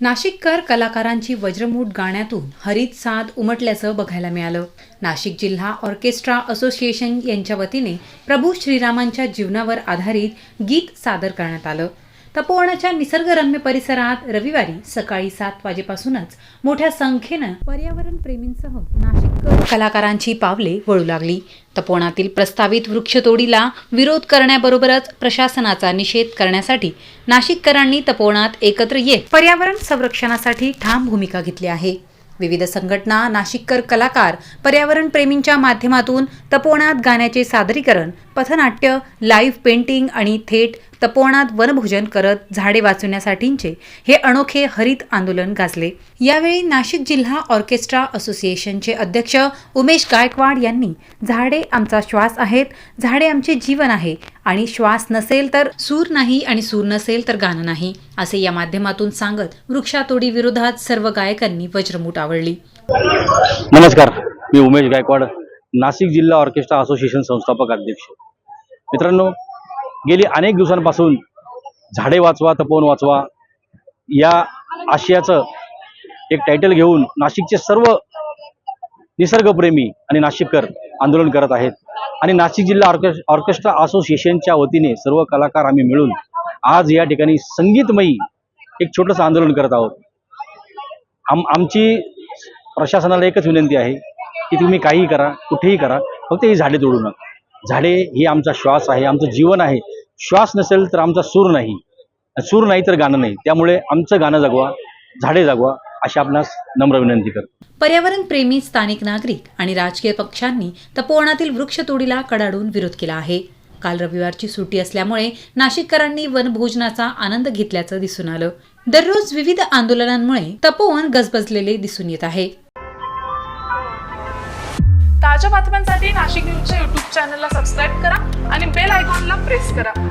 नाशिककर कलाकारांची वज्रमूठ गाण्यातून हरित साद उमटल्याचं बघायला मिळालं. नाशिक जिल्हा ऑर्केस्ट्रा असोसिएशन यांच्या वतीने प्रभू श्रीरामांच्या जीवनावर आधारित गीत सादर करण्यात आलं. तपोवनाच्या निसर्गरम्य परिसरात रविवारी सकाळी सात वाजेपासूनच मोठ्या संख्येनं पर्यावरण प्रेमींसह नाशिककर कलाकारांची पावले वळू लागली. तपोवनातील प्रस्तावित वृक्षतोडीला विरोध करण्याबरोबरच प्रशासनाचा निषेध करण्यासाठी नाशिककरांनी तपोवनात एकत्र येत पर्यावरण संरक्षणासाठी ठाम भूमिका घेतली आहे. विविध संघटना नाशिककर कलाकार पर्यावरण प्रेमींच्या माध्यमातून तपोवनात गाण्याचे सादरीकरण पथनाट्य लाईव्ह पेंटिंग आणि थेट तपोवनात वनभोजन करत झाडे वाचवण्यासाठींचे हे अनोखे हरित आंदोलन गाजले. यावेळी नाशिक जिल्हा ऑर्केस्ट्रा असोसिएशनचे अध्यक्ष उमेश गायकवाड यांनी झाडे आमचा श्वास आहेत झाडे आमचे जीवन आहे आणि श्वास नसेल तर सूर नाही आणि सूर नसेल तर गाणं नाही असे या माध्यमातून सांगत वृक्षातोडी विरोधात सर्व गायकांनी वज्रमूठ आवडली नमस्कार मी उमेश गायकवाड नाशिक जिल्हा ऑर्केस्ट्रा असोसिएशन संस्थापक अध्यक्ष. मित्रांनो गेली अनेक दिवसांपासून झाडे वाचवा तपवून वाचवा या आशयाचं एक टायटल घेऊन नाशिकचे सर्व निसर्गप्रेमी आणि नाशिककर आंदोलन करत आहेत. आणि नाशिक जिल्हा ऑर्के ऑर्केस्ट्रा असोसिएशनच्या वतीने सर्व कलाकार आम्ही मिळून आज या ठिकाणी संगीतमयी एक छोटंसं आंदोलन करत आहोत. आम आमची प्रशासनाला एकच विनंती आहे की तुम्ही काहीही करा कुठेही करा फक्त ही झाडे तोडू नका. झाडे ही आमचा श्वास आहे आमचं जीवन आहे. श्वास नसेल तर आमचा सूर नाही. सूर नाही तर गाणं नाही. त्यामुळे आमचं गाणं जगवा झाडे जगवा अशी आपणास नम्र विनंती करतो. पर्यावरण प्रेमी स्थानिक नागरिक आणि राजकीय पक्षांनी तपोवनातील वृक्षतोडीला कडाडून विरोध केला आहे. काल रविवारची सुट्टी असल्यामुळे नाशिककरांनी वनभोजनाचा आनंद घेतल्याचं दिसून आलं. दररोज विविध आंदोलनांमुळे तपोवन गजबजलेले दिसून येत आहे. ताज्या बातम्यांसाठी नाशिक न्यूजच्या युट्यूब चॅनलला सबस्क्राईब करा आणि बेल आयकॉनला प्रेस करा.